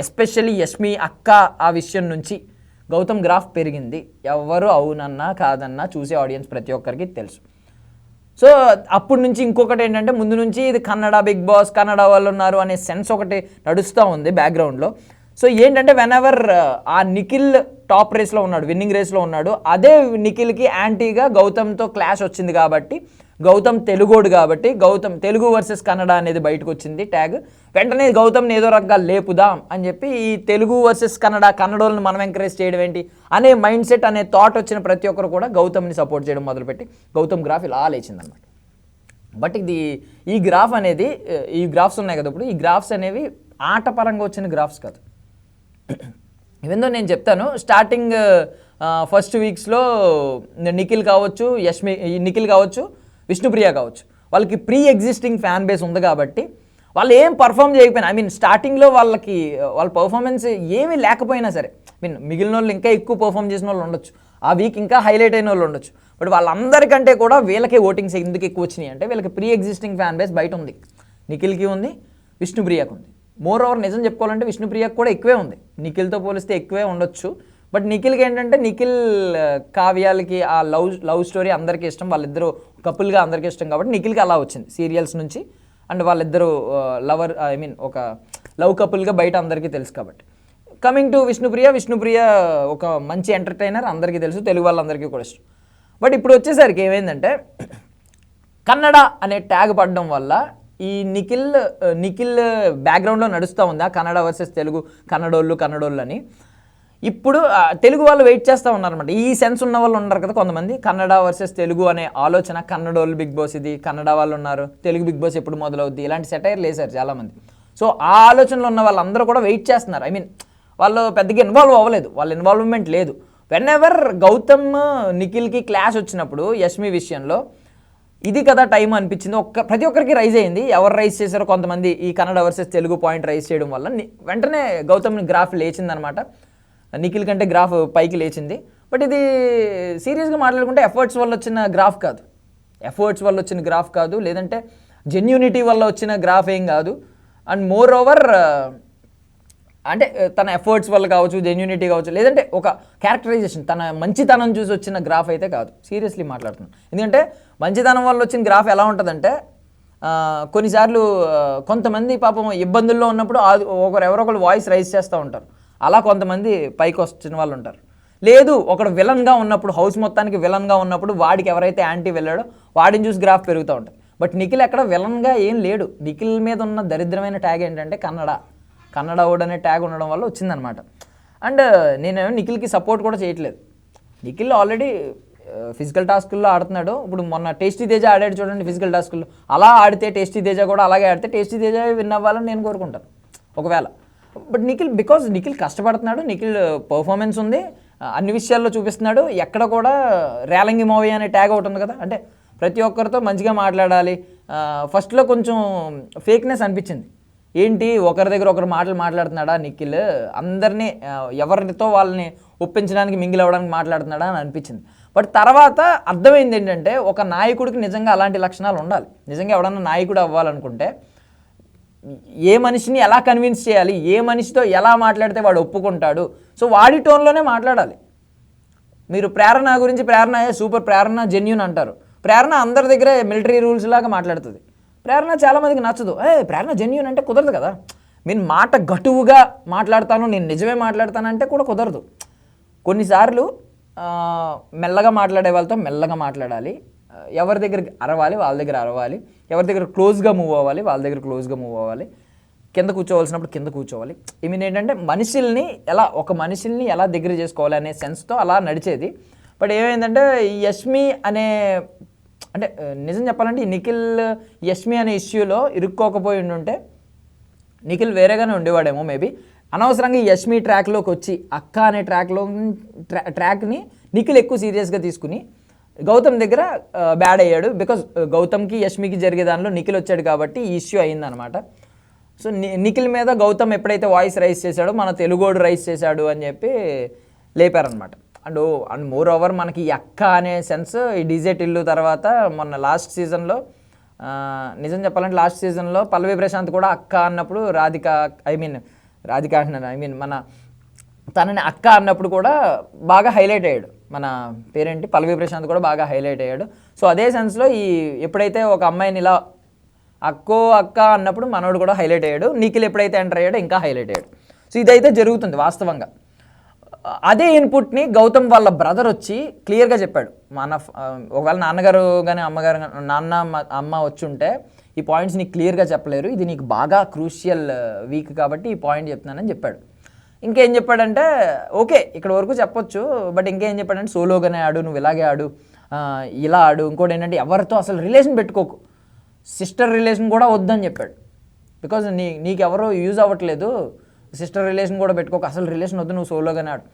ఎస్పెషల్లీ యష్మి అక్క ఆ విషయం నుంచి గౌతమ్ గ్రాఫ్ పెరిగింది. ఎవరు అవునన్నా కాదన్నా చూసే ఆడియన్స్ ప్రతి ఒక్కరికి తెలుసు. సో అప్పటి నుంచి ఇంకొకటి ఏంటంటే ముందు నుంచి ఇది కన్నడ బిగ్ బాస్ కన్నడ వాళ్ళు ఉన్నారు అనే సెన్స్ ఒకటి నడుస్తూ ఉంది బ్యాక్గ్రౌండ్లో సో ఏంటంటే వెన్ ఎవర్ ఆ నిఖిల్ టాప్ రేస్లో ఉన్నాడు విన్నింగ్ రేస్లో ఉన్నాడు అదే నిఖిల్కి యాంటీగా గౌతమ్తో క్లాష్ వచ్చింది కాబట్టి గౌతమ్ తెలుగోడు కాబట్టి గౌతమ్ తెలుగు వర్సెస్ కన్నడ అనేది బయటకు వచ్చింది ట్యాగ్. వెంటనే గౌతమ్ని ఏదో రకంగా లేపుదాం అని చెప్పి ఈ తెలుగు వర్సెస్ కన్నడ కన్నడోళ్ళని మనం ఎంకరేజ్ చేయడం ఏంటి? అనే మైండ్ సెట్ అనే థాట్ వచ్చిన ప్రతి ఒక్కరు కూడా గౌతమ్ని సపోర్ట్ చేయడం మొదలుపెట్టి గౌతమ్ గ్రాఫ్ ఇలా లేచిందనమాట బట్ ఇది ఈ గ్రాఫ్ అనేది ఈ గ్రాఫ్స్ ఉన్నాయి కదా ఇప్పుడు ఈ గ్రాఫ్స్ అనేవి ఆటపరంగా వచ్చిన గ్రాఫ్స్ కాదు. ఇవెందో నేను చెప్తాను స్టార్టింగ్ ఫస్ట్ వీక్స్లో నిఖిల్ కావచ్చు యష్మి నిఖిల్ కావచ్చు విష్ణుప్రియ కావచ్చు. వాళ్ళకి ప్రీ ఎగ్జిస్టింగ్ ఫ్యాన్ బేస్ ఉంది కాబట్టి వాళ్ళు ఏం పర్ఫామ్ చేయకపోయినా ఐ మీన్ స్టార్టింగ్లో వాళ్ళకి వాళ్ళ పర్ఫార్మెన్స్ ఏమీ లేకపోయినా సరే ఐ మీన్ మిగిలిన వాళ్ళు ఇంకా ఎక్కువ పర్ఫామ్ చేసిన వాళ్ళు ఉండొచ్చు. ఆ వీక్ ఇంకా హైలైట్ అయిన వాళ్ళు ఉండొచ్చు. బట్ వాళ్ళందరికంటే కూడా వీళ్ళకే ఓటింగ్స్ ఎందుకు ఎక్కువ వచ్చినాయి అంటే వీళ్ళకి ప్రీ ఎగ్జిస్టింగ్ ఫ్యాన్ బేస్ బయట ఉంది. నిఖిల్కి ఉంది విష్ణుప్రియకు ఉంది. మోర్ ఓవర్ నిజం చెప్పుకోవాలంటే విష్ణుప్రియకు కూడా ఎక్కువే ఉంది. నిఖిల్తో పోలిస్తే ఎక్కువే ఉండొచ్చు. బట్ నిఖిల్కి ఏంటంటే నిఖిల్ కావ్యాలకి ఆ లవ్ లవ్ స్టోరీ అందరికీ ఇష్టం. వాళ్ళిద్దరూ కపుల్గా అందరికీ ఇష్టం కాబట్టి నిఖిల్కి అలా వచ్చింది సీరియల్స్ నుంచి. అండ్ వాళ్ళిద్దరూ లవర్ ఐ మీన్ ఒక లవ్ కపుల్గా బయట అందరికీ తెలుసు కాబట్టి. కమింగ్ టు విష్ణుప్రియ విష్ణుప్రియ ఒక మంచి ఎంటర్టైనర్ అందరికీ తెలుసు. తెలుగు వాళ్ళందరికీ కూడా ఇష్టం. బట్ ఇప్పుడు వచ్చేసరికి ఏమైందంటే కన్నడ అనే ట్యాగ్ పడడం వల్ల ఈ నిఖిల్ నిఖిల్ బ్యాక్గ్రౌండ్లో నడుస్తూ ఉంది. ఆ కన్నడ వర్సెస్ తెలుగు కన్నడోళ్ళు కన్నడోళ్ళు అని. ఇప్పుడు తెలుగు వాళ్ళు వెయిట్ చేస్తూ ఉన్నారన్నమాట. ఈ సెన్స్ ఉన్న వాళ్ళు ఉన్నారు కదా కొంతమంది. కన్నడ వర్సెస్ తెలుగు అనే ఆలోచన. కన్నడోళ్ళు బిగ్ బాస్ ఇది కన్నడ వాళ్ళు ఉన్నారు. తెలుగు బిగ్ బాస్ ఎప్పుడు మొదలవుద్ది? ఇలాంటి సెటైర్ లేసారు చాలామంది. సో ఆ ఆలోచనలో ఉన్న వాళ్ళందరూ కూడా వెయిట్ చేస్తున్నారు. ఐ మీన్ వాళ్ళు పెద్దగా ఇన్వాల్వ్ అవ్వలేదు. వాళ్ళ ఇన్వాల్వ్మెంట్ లేదు. వెన్ ఎవర్ గౌతమ్ నిఖిల్కి క్లాష్ వచ్చినప్పుడు యష్మి విషయంలో ఇది కదా టైం అనిపించింది. ఒక్క ప్రతి ఒక్కరికి రైజ్ అయింది. ఎవరు రైజ్ చేశారో కొంతమంది ఈ Kannada versus Telugu point raise చేయడం వల్ల. వెంటనే గౌతమ్ గ్రాఫ్ లేచిందనమాట నిఖిల్ కంటే గ్రాఫ్ పైకి లేచింది. బట్ ఇది సీరియస్గా మాట్లాడుకుంటే ఎఫర్ట్స్ వల్ల వచ్చిన గ్రాఫ్ కాదు. ఎఫర్ట్స్ వల్ల వచ్చిన గ్రాఫ్ కాదు. లేదంటే జెన్యూనిటీ వల్ల వచ్చిన గ్రాఫ్ ఏం కాదు. అండ్ మోర్ ఓవర్ అంటే uh, తన ఎఫర్ట్స్ వల్ల కావచ్చు జెన్యూనిటీ కావచ్చు లేదంటే ఒక క్యారెక్టరైజేషన్ తన మంచితనం చూసి వచ్చిన గ్రాఫ్ అయితే కాదు. సీరియస్లీ మాట్లాడుతున్నాను. ఎందుకంటే మంచితనం వల్ల వచ్చిన గ్రాఫ్ ఎలా ఉంటుందంటే కొన్నిసార్లు కొంతమంది పాపం ఇబ్బందుల్లో ఉన్నప్పుడు ఒకరు ఎవరో ఒకరు వాయిస్ రైజ్ చేస్తూ ఉంటారు. అలా కొంతమంది పైకి వచ్చిన వాళ్ళు ఉంటారు. లేదు ఒకడు విలన్గా ఉన్నప్పుడు హౌస్ మొత్తానికి విలన్గా ఉన్నప్పుడు వాడికి ఎవరైతే యాంటీ వెళ్ళాడో వాడిని చూసి గ్రాఫ్ పెరుగుతూ ఉంటుంది. బట్ నిఖిల్ ఎక్కడ విలన్గా ఏం లేడు. నిఖిల్ మీద ఉన్న దరిద్రమైన ట్యాగ్ ఏంటంటే కన్నడ. కన్నడ ఓడ్ అనే ట్యాగ్ ఉండడం వల్ల వచ్చిందనమాట అండ్ నేను నిఖిల్కి సపోర్ట్ కూడా చేయట్లేదు. నిఖిల్ ఆల్రెడీ ఫిజికల్ టాస్కుల్లో ఆడుతున్నాడు. ఇప్పుడు మొన్న టేస్టీ తేజ ఆడాడు చూడండి ఫిజికల్ టాస్కుల్లో. అలా ఆడితే టేస్టీ తేజ కూడా అలాగే ఆడితే టేస్టీ తేజ విన్ అవ్వాలని నేను కోరుకుంటాను. ఒకవేళ. బట్ నిఖిల్ బికాజ్ నిఖిల్ కష్టపడుతున్నాడు నిఖిల్ uh, పర్ఫార్మెన్స్ ఉంది uh, అన్ని విషయాల్లో చూపిస్తున్నాడు ఎక్కడ కూడా uh, రేలంగి మూవీ అనే ట్యాగ్ ఒకటి ఉంది కదా అంటే ప్రతి ఒక్కరితో మంచిగా మాట్లాడాలి ఫస్ట్లో కొంచెం ఫేక్నెస్ అనిపించింది. ఏంటి ఒకరి దగ్గర ఒకరు మాటలు మాట్లాడుతున్నాడా నిఖిల్ అందరినీ ఎవరితో వాళ్ళని ఒప్పించడానికి మింగిల్ అవ్వడానికి మాట్లాడుతున్నాడా అని అనిపించింది. బట్ తర్వాత అర్థమైంది ఏంటంటే ఒక నాయకుడికి నిజంగా అలాంటి లక్షణాలు ఉండాలి. నిజంగా ఎవడన్నా నాయకుడు అవ్వాలనుకుంటే ఏ మనిషిని ఎలా కన్విన్స్ చేయాలి? ఏ మనిషితో ఎలా మాట్లాడితే వాడు ఒప్పుకుంటాడు? సో వాడి టోన్లోనే మాట్లాడాలి. మీరు ప్రేరణ గురించి ప్రేరణ సూపర్ ప్రేరణ జెన్యున్ అంటారు. ప్రేరణ అందరి దగ్గర మిలిటరీ రూల్స్ లాగా మాట్లాడుతుంది. ప్రేరణ చాలామందికి నచ్చదు. ఏ ప్రేరణ జెన్యున్ అంటే కుదరదు కదా. నేను మాట గటువుగా మాట్లాడతాను నేను నిజమే మాట్లాడతానంటే కూడా కుదరదు. కొన్నిసార్లు మెల్లగా మాట్లాడే వాళ్ళతో మెల్లగా మాట్లాడాలి. ఎవరి దగ్గర అరవాలి వాళ్ళ దగ్గర అరవాలి. ఎవరి దగ్గర క్లోజ్గా మూవ్ అవ్వాలి వాళ్ళ దగ్గర క్లోజ్గా మూవ్ అవ్వాలి. కింద కూర్చోవలసినప్పుడు కింద కూర్చోవాలి. ఐ మీన్ ఏంటంటే మనుషుల్ని ఎలా ఒక మనుషుల్ని ఎలా దగ్గర చేసుకోవాలి అనే సెన్స్తో అలా నడిచేది. బట్ ఏమైందంటే యష్మి అనే అంటే నిజం చెప్పాలంటే ఈ నిఖిల్ యష్మి అనే ఇష్యూలో ఇరుక్కోకపోయి ఉండుంటే నిఖిల్ వేరేగానే ఉండేవాడేమో మేబీ అనవసరంగా యష్మి ట్రాక్లోకి వచ్చి అక్క అనే ట్రాక్లో ట్రా ట్రాక్ని నిఖిల్ ఎక్కువ సీరియస్గా తీసుకుని గౌతమ్ దగ్గర బ్యాడ్ అయ్యాడు. బికాజ్ గౌతమ్కి యష్మికి జరిగే దానిలో నిఖిల్ వచ్చాడు కాబట్టి ఈ ఇష్యూ అయిందనమాట సో ని నిఖిల్ మీద గౌతమ్ ఎప్పుడైతే వాయిస్ రైస్ చేశాడో మన తెలుగోడు రైస్ చేశాడు అని చెప్పి లేపారనమాట అండ్ అండ్ మోర్ ఓవర్ మనకి ఈ అక్క అనే సెన్స్ ఈ డీజే టిల్లు తర్వాత మొన్న లాస్ట్ సీజన్లో నిజం చెప్పాలంటే లాస్ట్ సీజన్లో పల్లవి ప్రశాంత్ కూడా అక్క అన్నప్పుడు రాధిక ఐ మీన్ రాధిక అంటున్నాను ఐ మీన్ మన తనని అక్క అన్నప్పుడు కూడా బాగా హైలైట్ అయ్యాడు. మన పేరేంటి? పల్లవి ప్రశాంత్ కూడా బాగా హైలైట్ అయ్యాడు. సో అదే సెన్స్లో ఈ ఎప్పుడైతే ఒక అమ్మాయిని ఇలా అక్కో అక్క అన్నప్పుడు మనోడు కూడా హైలైట్ అయ్యాడు. నిఖిల్ ఎప్పుడైతే ఎంటర్ అయ్యాడో ఇంకా హైలైట్ అయ్యాడు. సో ఇదైతే జరుగుతుంది వాస్తవంగా. అదే ఇన్పుట్ని గౌతమ్ వాళ్ళ బ్రదర్ వచ్చి క్లియర్గా చెప్పాడు. మన ఒకవేళ నాన్నగారు కానీ అమ్మగారు నాన్న అమ్మ వచ్చి ఉంటే ఈ పాయింట్స్ నీకు క్లియర్గా చెప్పలేరు. ఇది నీకు బాగా క్రూషియల్ వీక్ కాబట్టి ఈ పాయింట్ చెప్తున్నానని చెప్పాడు. ఇంకేం చెప్పాడంటే ఓకే ఇక్కడ వరకు చెప్పొచ్చు బట్ ఇంకేం చెప్పాడంటే సోలోగానే ఆడు నువ్వు ఇలాగే ఆడు ఇలా ఆడు ఇంకోటి ఏంటంటే ఎవరితో అసలు రిలేషన్ పెట్టుకోకు. సిస్టర్ రిలేషన్ కూడా వద్దని చెప్పాడు. బికాజ్ నీ నీకు ఎవరో యూజ్ అవ్వట్లేదు సిస్టర్ రిలేషన్ కూడా పెట్టుకోక అసలు రిలేషన్ వద్దు నువ్వు సోలోగానే ఆడు.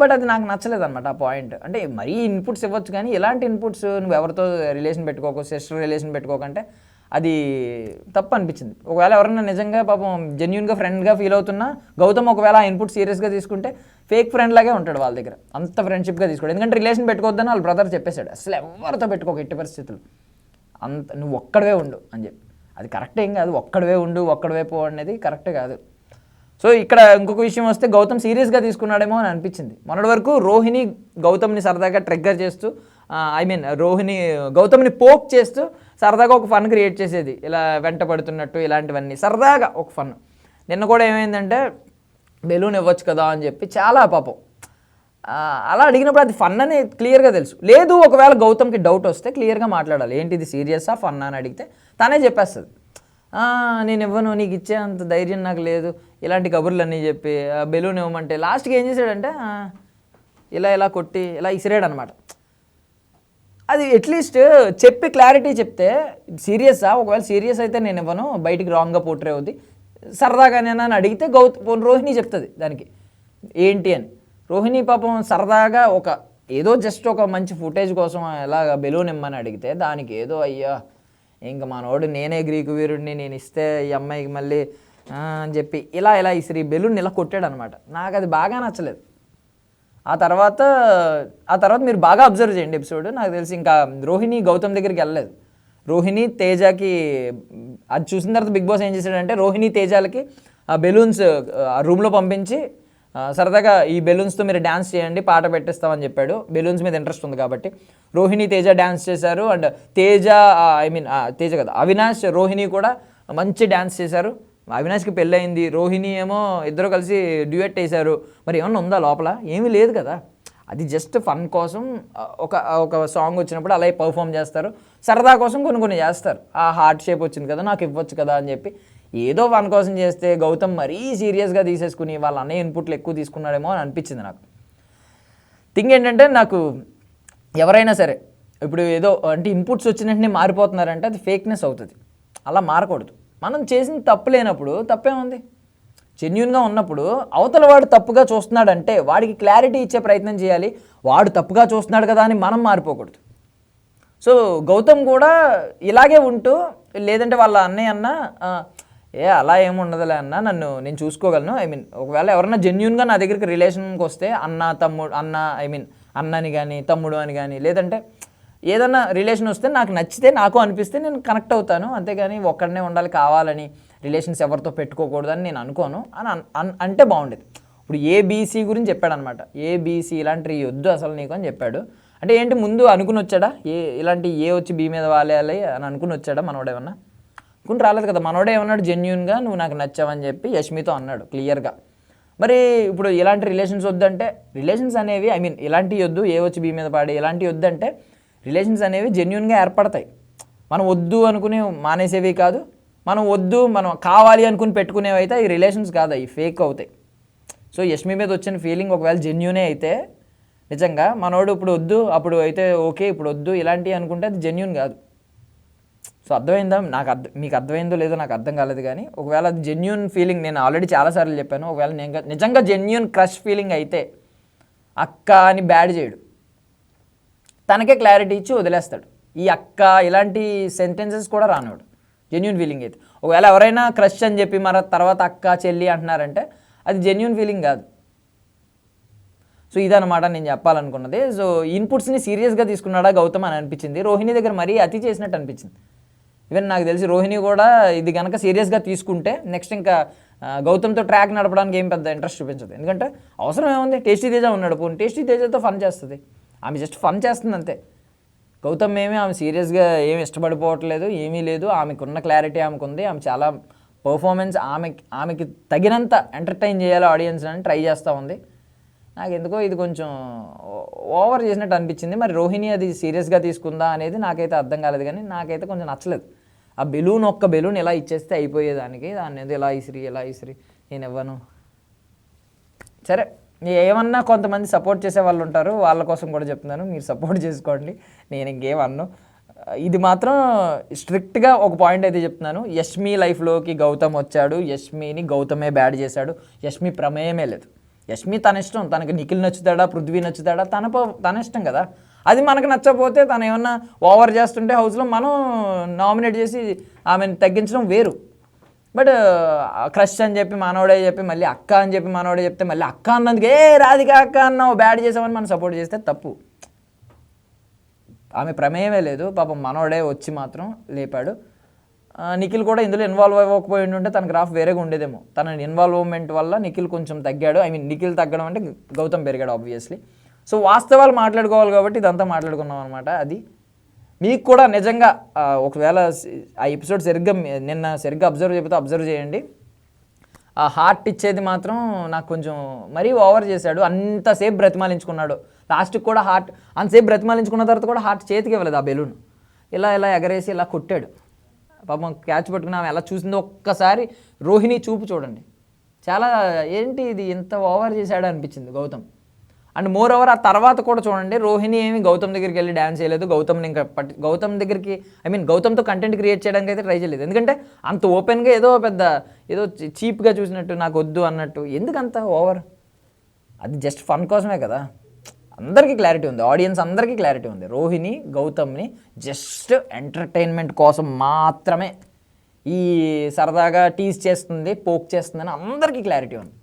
బట్ అది నాకు నచ్చలేదు అనమాట ఆ పాయింట్ అంటే మరీ ఇన్పుట్స్ ఇవ్వచ్చు కానీ ఎలాంటి ఇన్పుట్స్ నువ్వు ఎవరితో రిలేషన్ పెట్టుకోకు సిస్టర్ రిలేషన్ పెట్టుకోకంటే అది తప్పు అనిపించింది ఒకవేళ ఎవరన్నా నిజంగా పాపం జెన్యున్గా ఫ్రెండ్గా ఫీల్ అవుతున్నా గౌతమ్ ఒకవేళ ఆ ఇన్పుట్ సీరియస్గా తీసుకుంటే ఫేక్ ఫ్రెండ్ లాగే ఉంటాడు వాళ్ళ దగ్గర. అంత ఫ్రెండ్షిప్గా తీసుకోడు. ఎందుకంటే రిలేషన్ పెట్టుకోవద్దని వాళ్ళ బ్రదర్ చెప్పేశాడు. అసలు ఎవరితో పెట్టుకోక ఎట్టి పరిస్థితులు. అంత నువ్వు ఒక్కడవే ఉండు అని చెప్పి. అది కరెక్ట్ ఏం కాదు. ఒక్కడవే ఉండు ఒక్కడవే పో అనేది కరెక్ట్ కాదు. సో ఇక్కడ ఇంకొక విషయం వస్తే గౌతమ్ సీరియస్గా తీసుకున్నాడేమో అని అనిపించింది. మొన్నటి వరకు రోహిణి గౌతమ్ని సరదాగా ట్రిగ్గర్ చేస్తూ ఐ మీన్ రోహిణి గౌతమ్ని పోక్ చేస్తూ సరదాగా ఒక ఫన్ క్రియేట్ చేసేది. ఇలా వెంట పడుతున్నట్టు ఇలాంటివన్నీ. సరదాగా ఒక ఫన్ నిన్న కూడా ఏమైందంటే బెలూన్ ఇవ్వచ్చు కదా అని చెప్పి చాలా పాపం. అలా అడిగినప్పుడు అది ఫన్ అని క్లియర్గా తెలుసు. లేదు ఒకవేళ గౌతమ్కి డౌట్ వస్తే క్లియర్గా మాట్లాడాలి. ఏంటి ఇది సీరియసా ఫన్ అని అడిగితే తనే చెప్పేస్తుంది. నేను ఇవ్వను నీకు ఇచ్చే అంత ధైర్యం నాకు లేదు. ఇలాంటి కబుర్లు అన్నీ చెప్పి బెలూన్ ఇవ్వమంటే లాస్ట్కి ఏం చేశాడంటే ఇలా ఇలా కొట్టి ఇలా ఇసిరాడు అనమాట అది అట్లీస్ట్ చెప్పి క్లారిటీ చెప్తే సీరియసా? ఒకవేళ సీరియస్ అయితే నేను ఇవ్వను బయటికి రాంగ్గా పోట్రే అవుద్ది. సరదాగానేనా అని అడిగితే గౌత్ రోహిణి చెప్తుంది దానికి. ఏంటి అని. రోహిణి పాపం సరదాగా ఒక ఏదో జస్ట్ ఒక మంచి ఫుటేజ్ కోసం ఎలాగ బెలూన్ ఇమ్మని అడిగితే దానికి ఏదో అయ్యా ఇంకా మనోడు నేనే గ్రీకు వీరుడిని నేను ఇస్తే ఈ అమ్మాయికి మళ్ళీ అని చెప్పి ఇలా ఇలా ఇసిరి బెలూన్ ఇలా కొట్టాడు అనమాట నాకు అది బాగా నచ్చలేదు. ఆ తర్వాత ఆ తర్వాత మీరు బాగా అబ్జర్వ్ చేయండి ఎపిసోడ్ నాకు తెలిసి ఇంకా రోహిణి గౌతమ్ దగ్గరికి వెళ్ళలేదు. రోహిణి తేజకి అది చూసిన తర్వాత బిగ్ బాస్ ఏం చేశాడంటే రోహిణి తేజాలకి ఆ బెలూన్స్ ఆ రూమ్లో పంపించి సరదాగా ఈ బెలూన్స్తో మీరు డ్యాన్స్ చేయండి పాట పెట్టిస్తామని చెప్పాడు. బెలూన్స్ మీద ఇంట్రెస్ట్ ఉంది కాబట్టి. రోహిణి తేజ డ్యాన్స్ చేశారు and Teja I mean Teja కదా అవినాష్ రోహిణి కూడా మంచి డ్యాన్స్ చేశారు. అవినాష్కి పెళ్ళయింది. రోహిణి ఏమో ఇద్దరు కలిసి డ్యూయట్ వేశారు. మరి ఏమన్నా ఉందా లోపల? ఏమీ లేదు కదా. అది జస్ట్ ఫన్ కోసం ఒక ఒక సాంగ్ వచ్చినప్పుడు అలా పర్ఫామ్ చేస్తారు. సరదా కోసం కొన్ని కొన్ని చేస్తారు. ఆ హార్ట్ షేప్ వచ్చింది కదా నాకు ఇవ్వచ్చు కదా అని చెప్పి. ఏదో ఫన్ కోసం చేస్తే గౌతమ్ మరీ సీరియస్గా తీసేసుకుని వాళ్ళ అన్నయ్య ఇన్పుట్లు ఎక్కువ తీసుకున్నాడేమో అని అనిపించింది నాకు. థింగ్ ఏంటంటే నాకు ఎవరైనా సరే ఇప్పుడు ఏదో అంటే ఇన్పుట్స్ వచ్చిన వెంటనే మారిపోతున్నారంటే అది ఫేక్నెస్ అవుతుంది. అలా మారకూడదు. మనం చేసిన తప్పు లేనప్పుడు తప్పేముంది? జెన్యున్గా ఉన్నప్పుడు అవతల వాడు తప్పుగా చూస్తున్నాడంటే వాడికి క్లారిటీ ఇచ్చే ప్రయత్నం చేయాలి. వాడు తప్పుగా చూస్తున్నాడు కదా అని మనం మారిపోకూడదు. సో గౌతమ్ కూడా ఇలాగే ఉంటూ లేదంటే వాళ్ళ అన్నయ్య అన్న ఏ అలా ఏముండదులే అన్న నన్ను నేను చూసుకోగలను. ఐ మీన్ ఒకవేళ ఎవరన్నా జెన్యున్గా నా దగ్గరికి రిలేషన్కి వస్తే అన్న తమ్ముడు అన్న ఐ మీన్ అన్నని కానీ తమ్ముడు అని కానీ లేదంటే ఏదన్నా రిలేషన్ వస్తే నాకు నచ్చితే నాకు అనిపిస్తే నేను కనెక్ట్ అవుతాను. అంతేగాని ఒక్కడనే ఉండాలి కావాలని రిలేషన్స్ ఎవరితో పెట్టుకోకూడదని నేను అనుకోను. అని అన్- అంటే బాగుండేది. ఇప్పుడు ఏబీసీ గురించి చెప్పాడు అనమాట ఏబీసీ ఇలాంటివి వద్దు అసలు నీకు అని చెప్పాడు. అంటే ఏంటి ముందు అనుకుని వచ్చాడా? ఏ ఇలాంటి ఏ వచ్చి బీ మీద వాలేయాలి అని అనుకుని వచ్చాడా మనోడు ఏమన్నా? అనుకుని రాలేదు కదా. మనోడే ఏమన్నాడు? జెన్యున్గా నువ్వు నాకు నచ్చావని చెప్పి యష్మితో అన్నాడు క్లియర్గా మరి ఇప్పుడు ఇలాంటి రిలేషన్స్ వద్దంటే రిలేషన్స్ అనేవి ఐ మీన్ ఇలాంటివి వద్దు. ఏ వచ్చి బీ మీద పాడి ఇలాంటివి వద్దంటే రిలేషన్స్ అనేవి జెన్యున్గా ఏర్పడతాయి. మనం వద్దు అనుకుని మానేసేవి కాదు. మనం వద్దు మనం కావాలి అనుకుని పెట్టుకునేవి అయితే ఈ రిలేషన్స్ కాదు అవి ఫేక్ అవుతాయి. సో యష్మి మీద వచ్చిన ఫీలింగ్ ఒకవేళ జెన్యునే అయితే నిజంగా మనోడు ఇప్పుడు వద్దు అప్పుడు అయితే ఓకే ఇప్పుడు వద్దు ఇలాంటివి అనుకుంటే అది జెన్యున్ కాదు. సో అర్థమైందా? నాకు అర్థం మీకు అర్థమైందో లేదో నాకు అర్థం కాలేదు కానీ ఒకవేళ అది జెన్యున్ ఫీలింగ్ నేను ఆల్రెడీ చాలాసార్లు చెప్పాను ఒకవేళ నేను నిజంగా జెన్యున్ క్రష్ ఫీలింగ్ అయితే అక్క అని బ్యాడ్ చేయడు. తనకే క్లారిటీ ఇచ్చి వదిలేస్తాడు. ఈ అక్క ఇలాంటి సెంటెన్సెస్ కూడా రానివాడు జెన్యున్ ఫీలింగ్ అయితే. ఒకవేళ ఎవరైనా క్రష్ అని చెప్పి మరి తర్వాత అక్క చెల్లి అంటున్నారంటే అది జెన్యున్ ఫీలింగ్ కాదు. సో ఇదన్నమాట నేను చెప్పాలనుకున్నది. సో ఇన్పుట్స్ని సీరియస్గా తీసుకున్నాడా గౌతమ్ అని అనిపించింది. రోహిణి దగ్గర మరీ అతి చేసినట్టు అనిపించింది. ఈవెన్ నాకు తెలిసి రోహిణి కూడా ఇది కనుక సీరియస్గా తీసుకుంటే నెక్స్ట్ ఇంకా గౌతమ్తో ట్రాక్ నడపడానికి ఏం పెద్ద ఇంట్రెస్ట్ చూపించదు. ఎందుకంటే అవసరం ఏముంది? టేస్టీ తేజ ఉన్నాడు. పోనీ టేస్టీ తేజతో ఫన్ చేస్తుంది. ఆమె జస్ట్ ఫన్ చేస్తుంది అంతే గౌతమ్ ఏమీ ఆమె సీరియస్గా ఏమి ఇష్టపడిపోవట్లేదు ఏమీ లేదు. ఆమెకున్న క్లారిటీ ఆమెకు ఉంది ఆమె చాలా పర్ఫార్మెన్స్ ఆమె ఆమెకి తగినంత ఎంటర్టైన్ చేయాలి ఆడియన్స్ అని ట్రై చేస్తూ ఉంది. నాకు ఎందుకో ఇది కొంచెం ఓవర్ చేసినట్టు అనిపించింది. మరి రోహిణి అది సీరియస్గా తీసుకుందా అనేది నాకైతే అర్థం కాలేదు కానీ నాకైతే కొంచెం నచ్చలేదు. ఆ బెలూన్ ఒక్క బెలూన్ ఇలా ఇచ్చేస్తే అయిపోయేదానికి. దాన్ని ఏదో ఎలా ఇసిరి ఎలా ఇసిరి నేను ఇవ్వను. సరే. ఏమన్నా కొంతమంది సపోర్ట్ చేసే వాళ్ళు ఉంటారు వాళ్ళ కోసం కూడా చెప్తున్నాను మీరు సపోర్ట్ చేసుకోండి. నేను ఇంకేం అన్ను ఇది మాత్రం స్ట్రిక్ట్గా ఒక పాయింట్ అయితే చెప్తున్నాను. యష్మి లైఫ్లోకి గౌతమ్ వచ్చాడు. యష్మిని గౌతమే బ్యాడ్ చేశాడు. యష్మి ప్రమేయమే లేదు. యష్మి తన ఇష్టం. తనకి నిఖిల్ నచ్చుతాడా పృథ్వీ నచ్చుతాడా తన తన ఇష్టం కదా. అది మనకు నచ్చకపోతే తను ఏమన్నా ఓవర్ చేస్తుంటే హౌస్లో మనం నామినేట్ చేసి ఆమెను తగ్గించడం వేరు. బట్ క్రష్ అని చెప్పి మనోడే చెప్పి మళ్ళీ అక్క అని చెప్పి మనోడే చెప్తే మళ్ళీ అక్క అన్నందుకు ఏ రాధిక అక్క అన్నావు బ్యాడ్ చేసామని మనం సపోర్ట్ చేస్తే తప్పు. ఆమె ప్రమేయమే లేదు పాపం మనోడే వచ్చి మాత్రం లేపాడు. నిఖిల్ కూడా ఇందులో ఇన్వాల్వ్ అవ్వకపోయి ఉంటే తన గ్రాఫ్ వేరేగా ఉండేదేమో. తన ఇన్వాల్వ్మెంట్ వల్ల నిఖిల్ కొంచెం తగ్గాడు. ఐ మీన్ నిఖిల్ తగ్గడం అంటే గౌతమ్ పెరిగాడు ఆబ్వియస్లీ సో వాస్తవాలు మాట్లాడుకోవాలి కాబట్టి ఇదంతా మాట్లాడుకున్నాం అనమాట అది మీకు కూడా నిజంగా ఒకవేళ ఆ ఎపిసోడ్ సరిగ్గా నిన్న సరిగ్గా అబ్జర్వ్ చెబితే అబ్జర్వ్ చేయండి. ఆ హార్ట్ ఇచ్చేది మాత్రం నాకు కొంచెం మరీ ఓవర్ చేశాడు. అంతసేపు బ్రతిమాలించుకున్నాడు. లాస్ట్కి కూడా హార్ట్ అంతసేపు బ్రతిమాలించుకున్న తర్వాత కూడా హార్ట్ చేతికి ఇవ్వలేదు ఆ బెలూన్. ఇలా ఇలా ఎగరేసి ఇలా కొట్టాడు. పాపం క్యాచ్ పట్టుకుని ఆమె ఎలా చూసిందో ఒక్కసారి రోహిణి చూపు చూడండి. చాలా ఏంటి ఇది ఇంత ఓవర్ చేశాడు అనిపించింది గౌతమ్. అండ్ మోర్ ఓవర్ ఆ తర్వాత కూడా చూడండి రోహిణి ఏమి గౌతమ్ దగ్గరికి వెళ్ళి డ్యాన్స్ చేయలేదు. గౌతమ్ని ఇంకా గౌతమ్ దగ్గరికి ఐ మీన్ గౌతమ్తో కంటెంట్ క్రియేట్ చేయడానికి అయితే ట్రై చేయలేదు. ఎందుకంటే అంత ఓపెన్గా ఏదో పెద్ద ఏదో చీప్గా చూసినట్టు నాకు వద్దు అన్నట్టు. ఎందుకంత ఓవర్ అది జస్ట్ ఫన్ కోసమే కదా. అందరికీ క్లారిటీ ఉంది. ఆడియన్స్ అందరికీ క్లారిటీ ఉంది. రోహిణి గౌతమ్ని జస్ట్ ఎంటర్టైన్మెంట్ కోసం మాత్రమే ఈ సరదాగా టీజ్ చేస్తుంది పోక్ చేస్తుందని అందరికీ క్లారిటీ ఉంది.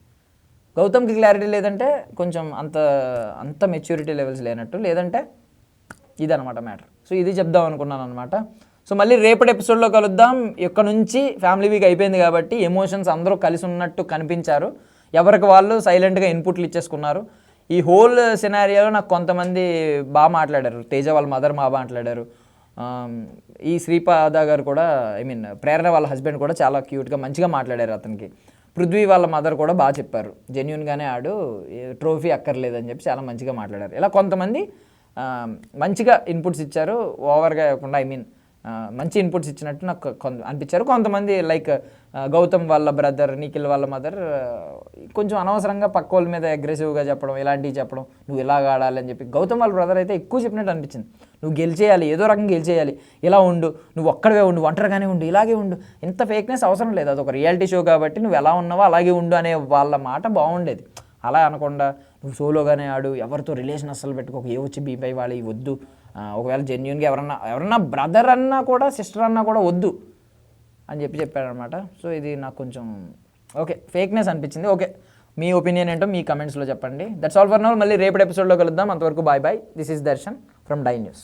గౌతమ్కి క్లారిటీ లేదంటే కొంచెం అంత అంత మెచ్యూరిటీ లెవెల్స్ లేనట్టు లేదంటే ఇదనమాట మ్యాటర్ సో ఇది చెప్దాం అనుకున్నాను అనమాట సో మళ్ళీ రేపటి ఎపిసోడ్లో కలుద్దాం. ఇక్కడ నుంచి? ఫ్యామిలీ వీక్ అయిపోయింది కాబట్టి ఎమోషన్స్ అందరూ కలిసి ఉన్నట్టు కనిపించారు. ఎవరికి వాళ్ళు సైలెంట్గా ఇన్పుట్లు ఇచ్చేసుకున్నారు. ఈ హోల్ సినారియోలో నాకు కొంతమంది బాగా మాట్లాడారు. తేజ వాళ్ళ మదర్ బాగా మాట్లాడారు. ఈ శ్రీపాద గారు కూడా ఐ మీన్ ప్రేరణ వాళ్ళ హస్బెండ్ కూడా చాలా క్యూట్గా మంచిగా మాట్లాడారు అతనికి. పృథ్వీ వాళ్ళ మదర్ కూడా బాగా చెప్పారు. జెన్యున్గానే ఆడు ట్రోఫీ అక్కర్లేదని చెప్పి చాలా మంచిగా మాట్లాడారు. ఇలా కొంతమంది మంచిగా ఇన్పుట్స్ ఇచ్చారు ఓవర్గా ఇవ్వకుండా ఐ మీన్ మంచి ఇన్పుట్స్ ఇచ్చినట్టు నాకు కొంత అనిపించారు. కొంతమంది లైక్ గౌతమ్ వాళ్ళ బ్రదర్ నిఖిల్ వాళ్ళ మదర్ కొంచెం అనవసరంగా పక్క వాళ్ళ మీద అగ్రెసివ్గా చెప్పడం ఇలాంటివి చెప్పడం నువ్వు ఇలాగ ఆడాలి అని చెప్పి. గౌతమ్ వాళ్ళ బ్రదర్ అయితే ఎక్కువ చెప్పినట్టు అనిపించింది. నువ్వు గెలిచేయాలి ఏదో రకంగా గెలిచేయాలి. ఇలా ఉండు నువ్వు ఒక్కడవే ఉండు ఒంటరిగానే ఉండు ఇలాగే ఉండు. ఇంత ఫేక్నెస్ అవసరం లేదు. అది ఒక రియాలిటీ షో కాబట్టి నువ్వు ఎలా ఉన్నావో అలాగే ఉండు అనే వాళ్ళ మాట బాగుండేది. అలా అనకుండా నువ్వు సోలోగానే ఆడు ఎవరితో రిలేషన్ అస్సలు పెట్టుకోక ఏ వచ్చి బీపై వాళ్ళు వద్దు. ఒకవేళ జెన్యున్గా ఎవరన్నా ఎవరన్నా బ్రదర్ అన్నా కూడా సిస్టర్ అన్నా కూడా వద్దు అని చెప్పి చెప్పాడనమాట. సో ఇది నాకు కొంచెం ఓకే ఫేక్నెస్ అనిపించింది. ఓకే మీ ఒపీనియన్ ఏంటో మీ కమెంట్స్లో చెప్పండి. దట్స్ ఆల్ ఫర్ నౌ మళ్ళీ రేపటి ఎపిసోడ్లో కలుద్దాం. అంతవరకు bye bye this is Darshan from die news